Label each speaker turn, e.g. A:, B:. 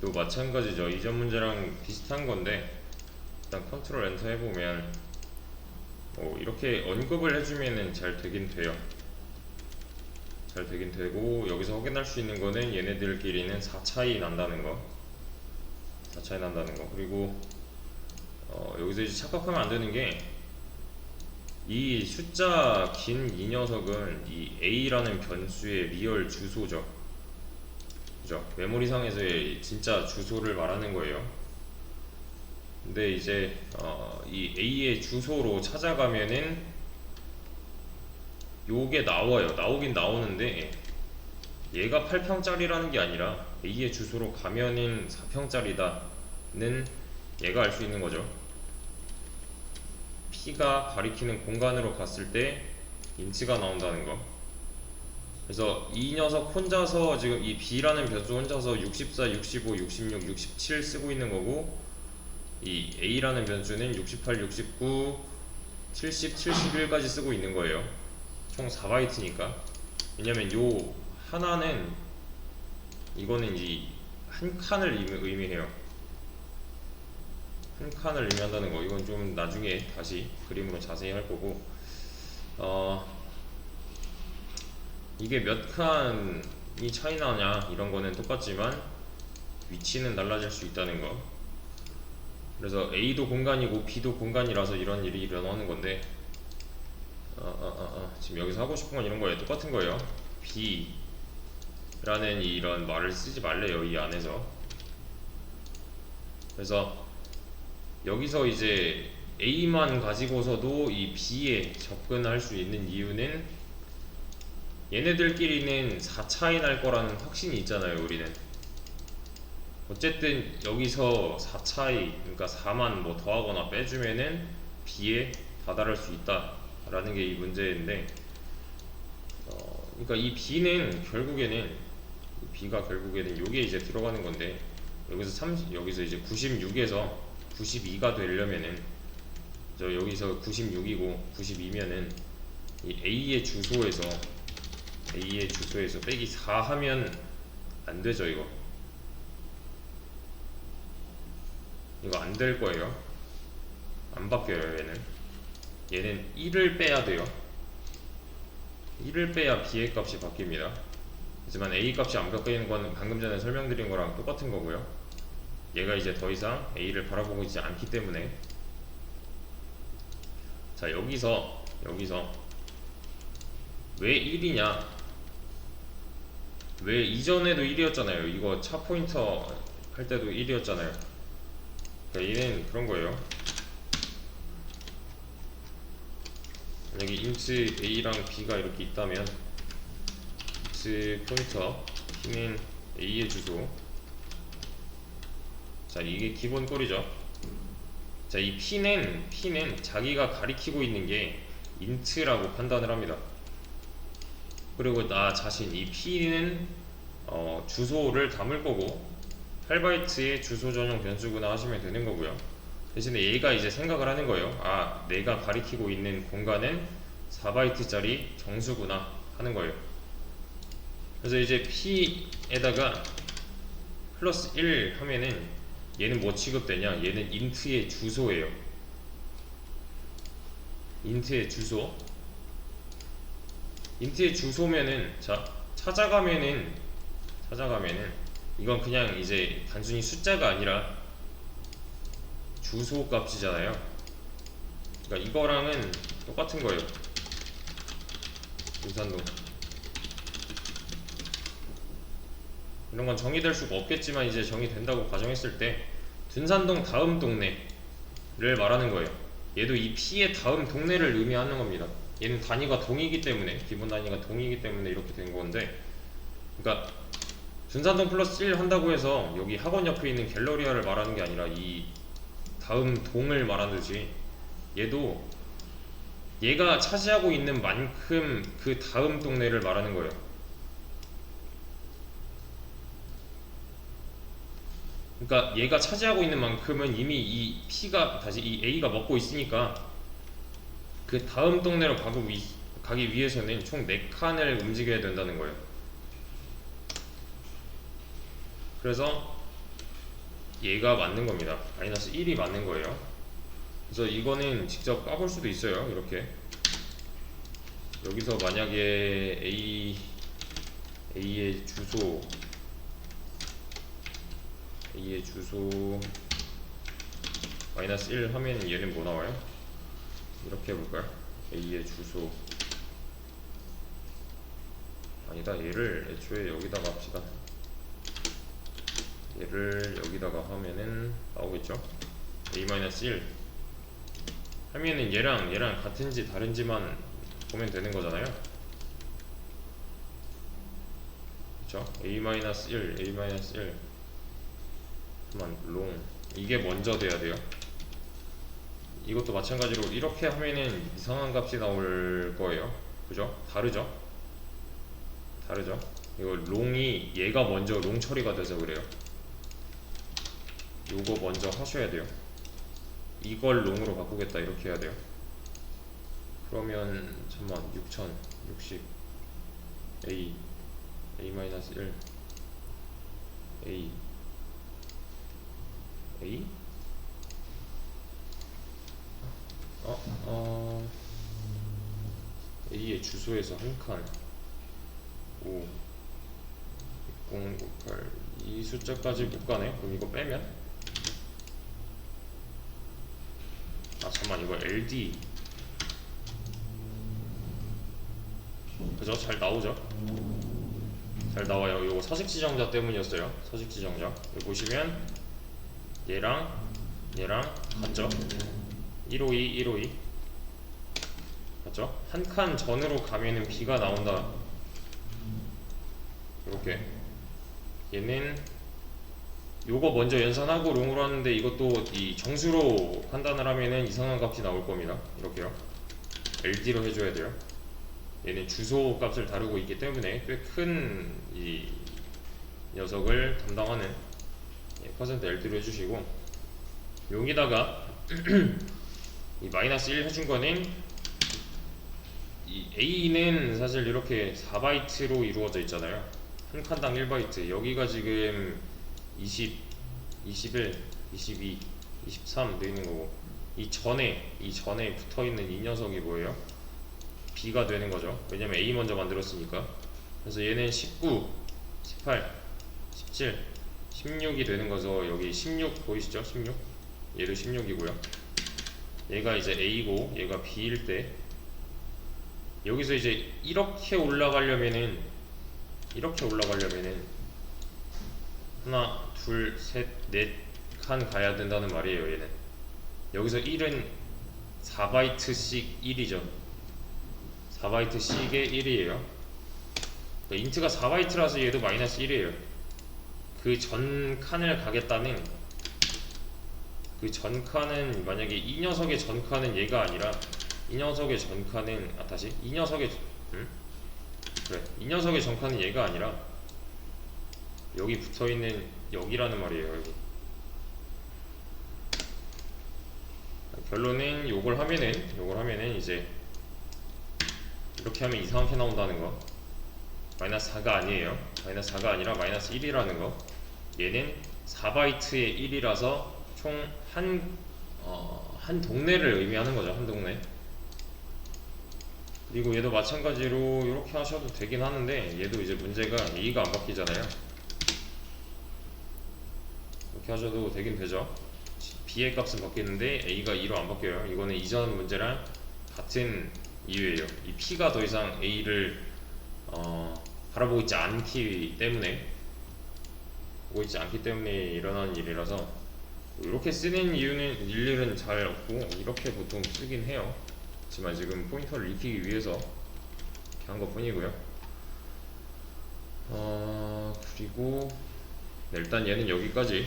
A: 또 마찬가지죠. 이전 문제랑 비슷한 건데 일단 컨트롤 엔터 해보면 어, 이렇게 언급을 해주면은 잘 되긴 돼요. 잘 되긴 되고 여기서 확인할 수 있는 거는 얘네들끼리는 4 차이 난다는 거. 4 차이 난다는 거. 그리고 어, 여기서 이제 착각하면 안 되는 게 이 숫자 긴 이 녀석은 이 a라는 변수의 리얼 주소죠. 그죠? 메모리상에서의 진짜 주소를 말하는 거예요. 근데 이제 어, 이 a의 주소로 찾아가면은 요게 나와요. 나오긴 나오는데 얘가 8평짜리라는 게 아니라 a의 주소로 가면은 4평짜리다는 얘가 알 수 있는 거죠. P가 가리키는 공간으로 갔을 때 인치가 나온다는 거. 그래서 이 녀석 혼자서 지금 이 B라는 변수 혼자서 64, 65, 66, 67 쓰고 있는 거고 이 A라는 변수는 68, 69, 70, 71까지 쓰고 있는 거예요. 총 4바이트니까. 왜냐면 요 하나는 이거는 이한 칸을 의미, 의미 해요. 한 칸을 의미한다는 거 이건 좀 나중에 다시 그림으로 자세히 할 거고 어 이게 몇 칸이 차이 나냐 이런 거는 똑같지만 위치는 달라질 수 있다는 거. 그래서 A도 공간이고 B도 공간이라서 이런 일이 일어나는 건데 어, 어, 어, 어. 지금 여기서 하고 싶은 건 이런 거예요. 똑같은 거예요. B라는 이런 말을 쓰지 말래요 이 안에서. 그래서 여기서 이제 A만 가지고서도 이 B에 접근할 수 있는 이유는 얘네들끼리는 4차이 날 거라는 확신이 있잖아요 우리는. 어쨌든 여기서 4차이 그러니까 4만 뭐 더하거나 빼주면은 B에 다다를 수 있다 라는 게 이 문제인데 어, 그러니까 이 B는 결국에는 이 B가 결국에는 요게 이제 들어가는 건데 여기서 30 여기서 이제 96에서 92가 되려면은 저 여기서 96이고 92면은 이 A의 주소에서 A의 주소에서 빼기 4 하면 안 되죠 이거. 이거 안 될 거예요. 안 바뀌어요 얘는. 얘는 1을 빼야 돼요. 1을 빼야 B의 값이 바뀝니다. 하지만 A 값이 안 바뀌는 거는 방금 전에 설명드린 거랑 똑같은 거고요. 얘가 이제 더 이상 A를 바라보고 있지 않기 때문에. 자 여기서 여기서 왜 1이냐 왜 이전에도 1이었잖아요. 이거 차 포인터 할 때도 1이었잖아요. 그러니까 얘는 그런 거예요. 만약에 인트 A랑 B가 이렇게 있다면 인트 포인터 P는 A의 주소. 자 이게 기본 꼴이죠. 자이 P는 P는 자기가 가리키고 있는 게 인트라고 판단을 합니다 그리고 나 자신 이 P는 어, 주소를 담을 거고 8바이트의 주소 전용 변수구나 하시면 되는 거고요 대신에 얘가 이제 생각을 하는 거예요 아 내가 가리키고 있는 공간은 4바이트짜리 정수구나 하는 거예요 그래서 이제 P에다가 플러스 1 하면은 얘는 뭐 취급되냐? 얘는 인트의 주소예요. 인트의 주소. 인트의 주소면은 자 찾아가면은 찾아가면은 이건 그냥 이제 단순히 숫자가 아니라 주소 값이잖아요. 그러니까 이거랑은 똑같은 거예요. 우산동. 이런 건 정의될 수가 없겠지만 이제 정의된다고 가정했을 때 둔산동 다음 동네를 말하는 거예요. 얘도 이 P의 다음 동네를 의미하는 겁니다. 얘는 단위가 동이기 때문에 기본 단위가 동이기 때문에 이렇게 된 건데 그러니까 둔산동 플러스 1 한다고 해서 여기 학원 옆에 있는 갤러리아를 말하는 게 아니라 이 다음 동을 말하듯이 얘도 얘가 차지하고 있는 만큼 그 다음 동네를 말하는 거예요. 그러니까 얘가 차지하고 있는 만큼은 이미 이 P가 다시 이 A가 먹고 있으니까 그 다음 동네로 위, 가기 위해서는 총 4칸을 움직여야 된다는 거예요. 그래서 얘가 맞는 겁니다. 마이너스 1이 맞는 거예요. 그래서 이거는 직접 까볼 수도 있어요. 이렇게 여기서 만약에 A A의 주소 A의 주소 마이너스 1 하면 얘는 뭐 나와요? 이렇게 해볼까요? A의 주소. 아니다 얘를 애초에 여기다가 합시다. 얘를 여기다가 하면은 나오겠죠? A-1 하면은 얘랑 얘랑 같은지 다른지만 보면 되는 거잖아요. 그쵸? A-1 A-1 잠깐만 롱. 이게 먼저 돼야 돼요 이것도 마찬가지로 이렇게 하면은 이상한 값이 나올 거예요 그죠? 다르죠? 다르죠? 이거 롱이 얘가 먼저 롱 처리가 돼서 그래요 요거 먼저 하셔야 돼요 이걸 롱으로 바꾸겠다 이렇게 해야 돼요 그러면 잠만 6060 A A-1 A A 어, 어 주소에서 한칸. 5 6098이 숫자까지 못 가네? 그럼 이거 빼면? 아 잠만 이거 LD 그죠? 잘 나오죠? 잘 나와요. 이거 서식 지정자 때문이었어요. 서식 지정자. 여기 보시면 얘랑 얘랑 같죠? 152 152 맞죠? 한 칸 전으로 가면은 B가 나온다. 이렇게. 얘는 요거 먼저 연산하고 롱으로 하는데 이것도 이 정수로 판단을 하면은 이상한 값이 나올 겁니다. 이렇게요. LD로 해줘야 돼요. 얘는 주소 값을 다루고 있기 때문에 꽤 큰 이 녀석을 담당하는 예, 퍼센트 LD로 해주시고 여기다가 이 마이너스 1 해준 거는 이 A는 사실 이렇게 4바이트로 이루어져 있잖아요 한 칸당 1바이트 여기가 지금 20, 21, 22, 23 되어 있는 거고 이 전에 이 전에 붙어 있는 이 녀석이 뭐예요? B가 되는 거죠. 왜냐면 A 먼저 만들었으니까. 그래서 얘는 19, 18, 17, 16이 되는 거서 여기 16 보이시죠? 16. 얘도 16이고요. 얘가 이제 A고 얘가 B일 때 여기서 이제 이렇게 올라가려면은 이렇게 올라가려면은 하나, 둘, 셋, 넷 칸 가야 된다는 말이에요. 얘는 여기서 1은 4바이트씩 1이죠. 4바이트씩의 1이에요. 인트가 4바이트라서 얘도 마이너스 1이에요. 그 전 칸을 가겠다는 그 전 칸은 만약에 이 녀석의 전 칸은 얘가 아니라 이 녀석의 전 칸은 아 다시? 이 녀석의 음? 그래. 이 녀석의 전 칸은 얘가 아니라 여기 붙어 있는 여기라는 말이에요 여기. 결론은 요걸 하면은 요걸 하면은 이제 이렇게 하면 이상하게 나온다는 거. 마이너스 4가 아니에요. 마이너스 4가 아니라 마이너스 1이라는 거. 얘는 4바이트의 1이라서 총한 어, 한 동네를 의미하는 거죠 한 동네 그리고 얘도 마찬가지로 이렇게 하셔도 되긴 하는데 얘도 이제 문제가 A가 안 바뀌잖아요. 이렇게 하셔도 되긴 되죠. B의 값은 바뀌는데 A가 2로 안 바뀌어요. 이거는 이전 문제랑 같은 이유예요. 이 P가 더 이상 A를 어, 바라보고 있지 않기 때문에 보고 있지 않기 때문에 일어나는 일이라서 이렇게 쓰는 이유는 일일은 잘 없고 이렇게 보통 쓰긴 해요. 하 지만 지금 포인터를 익히기 위해서 이렇게 한 것 뿐이고요. 어, 그리고 네, 일단 얘는 여기까지